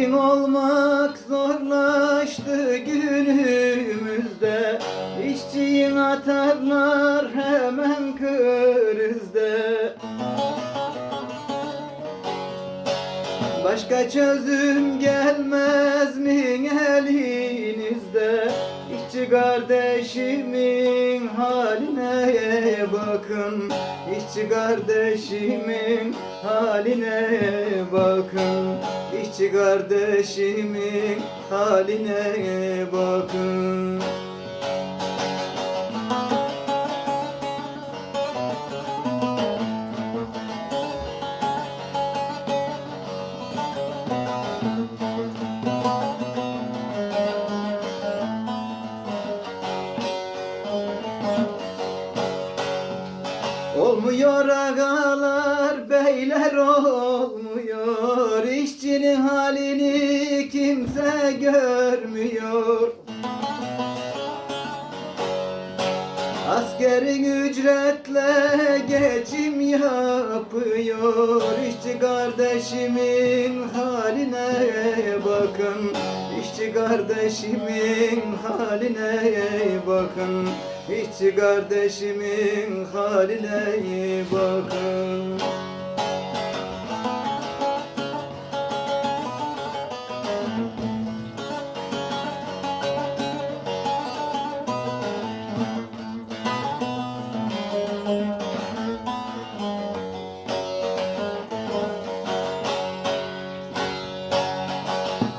İşçin olmak zorlaştı günümüzde. İşçiyi atarlar hemen krizde Başka çözüm gelmez mi elinizde? İşçi kardeşimin haline bakın. İşçi kardeşimin haline bakın İşçi kardeşimin haline bakın Olmuyor ağalar beyler olmuyor. İşçinin halini kimse görmüyor. Askerin ücretle geçim yapıyor. İşçi kardeşimin haline bakın. İşçi kardeşimin haline bakın İşçi kardeşimin haline bakın.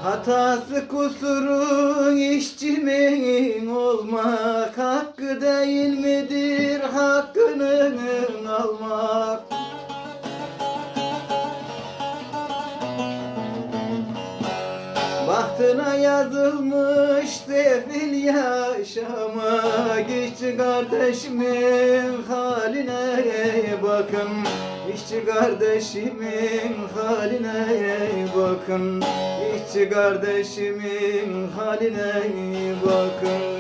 Hatası kusuru işçimin olmak Hakkı değil midir hakkını almak? Bahtına yazılmış sefil yaşamak İşçi kardeşimin haline bakın. İşçi kardeşimin haline bakın. İşçi kardeşimin haline bakın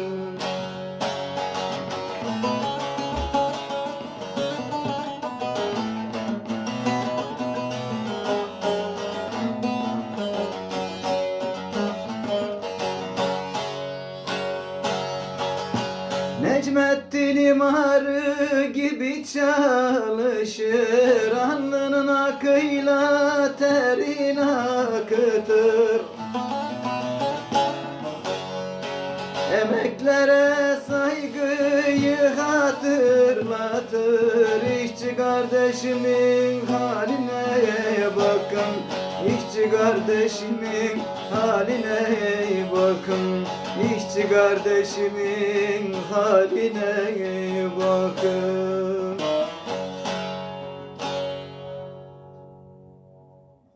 Necmettin imarı gibi çalışır Alnının akıyla terin akıtır. Emeklere saygıyı hatırlatır İşçi kardeşimin haline bakın kardeşimin haline bakın. İşçi kardeşimin haline bakın